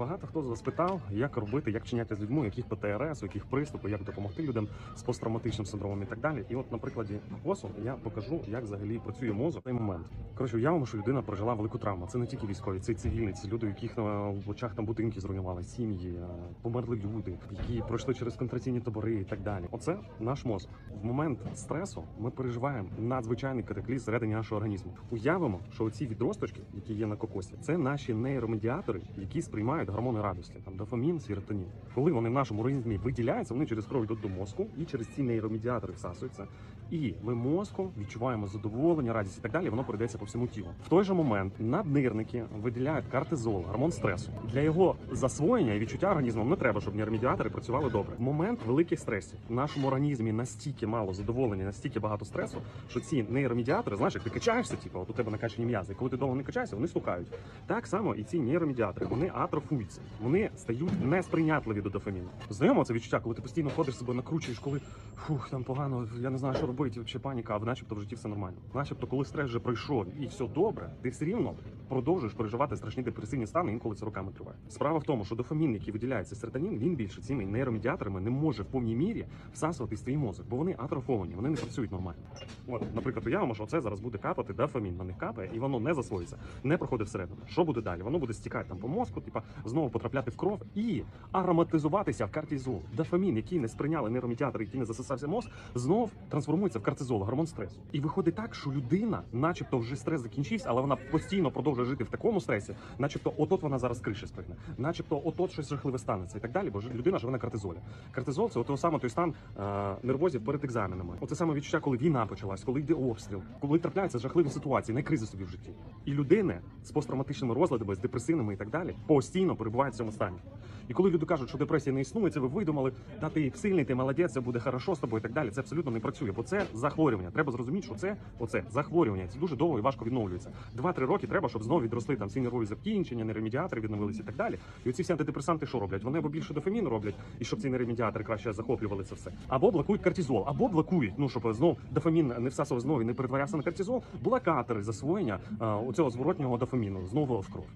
Багато хто з вас питав, як робити, як чиняти з людьми, яких ПТРС, яких приступи, як допомогти людям з посттравматичним синдромом і так далі. І от на прикладі КОСу я покажу, як взагалі працює мозок в цей момент. Коротше, уявимо, що людина пережила велику травму. Це не тільки військові, це й цивільні, це люди, яких на очах там будинки зруйнували, сім'ї, е, померли люди, які пройшли через контраційні табори і так далі. Оце наш мозок. В момент стресу ми переживаємо надзвичайний катаклізм всередині нашого організму. Уявимо, що оці відросточки, які є на кокосі, це наші нейромедіатори, які сприймають гормони радості, там дофамін, серотонін. Коли вони в нашому організмі виділяються, вони через кров йдуть до мозку і через ці нейромедіатори всасуються. І ми мозку відчуваємо задоволення, радість і так далі. Воно передається по всьому тілу. В той же момент наднирники виділяють кортизол, гормон стресу. Для його засвоєння і відчуття організмом не треба, щоб нейромедіатори працювали добре. В момент великих стресів в нашому організмі настільки мало задоволення, настільки багато стресу, що ці нейромедіатори, знаєш, як ти качаєшся, типу, от у тебе накачані м'язи. Коли ти довго не качаєшся, вони слухають. Так само і ці нейромедіатори вони атрофуються, вони стають несприйнятливі до дофаміну. Знайомо це відчуття, коли ти постійно ходиш себе накручуєш, коли фух, там погано, я не знаю, що робити, взагалі паніка, а начебто в житті все нормально. Начебто, коли стрес вже пройшов і все добре, ти все рівно продовжуєш переживати страшні депресивні стани, інколи це роками триває. Справа в тому, що дофамін, який виділяється серотонін, він більше цими нейромедіаторами не може в повній мірі всасуватись в твій мозок, бо вони атрофовані, вони не працюють нормально. От, наприклад, уявимо, що це зараз буде капати дофамін, на них капає, і воно не засвоїться, не проходить всередину. Що буде далі? Воно буде стікати там по мозку, типа знову потрапляти в кров і ароматизуватися в кортизол. Дофамін, який не сприйняли нейромедіатори, який не засосався мозк, знов трансформується в кортизол, гормон стресу. І виходить так, що людина, начебто, вже стрес закінчився, але вона постійно продовжує жити в такому стресі, начебто, отот вона зараз криші спригне, начебто, отот щось жахливе станеться і так далі. Бо людина живе на кортизолі. Кортизол це от саме той стан е, нервозів перед екзаменами. Оце саме відчуття, коли війна почалась, коли йде обстріл, коли трапляються жахливі ситуації, не кризи собі в житті. І людини з посттравматичними розладами, з депресивними і так далі, постійно перебувають в цьому стані. І коли люди кажуть, що депресія не існує, це ви видумали, та ти сильний, ти молодець, це буде хорошо з тобою і так далі. Це абсолютно не працює, бо це захворювання. Треба зрозуміти, що це оце захворювання. Це дуже довго і важко відновлюється. Два-три роки треба, щоб знову відросли там всі нервові закінчення, нейромедіатори відновилися і так далі. І оці всі антидепресанти що роблять? Вони або більше дофаміну роблять, і щоб ці нейромедіатори краще захоплювали це все, або блокують кортизол, або блокують, ну щоб знов дофамін не всасував знову і не перетворявся на кортизол, блокатори засвоєння а, оцього зворотнього дофаміну знову в кров.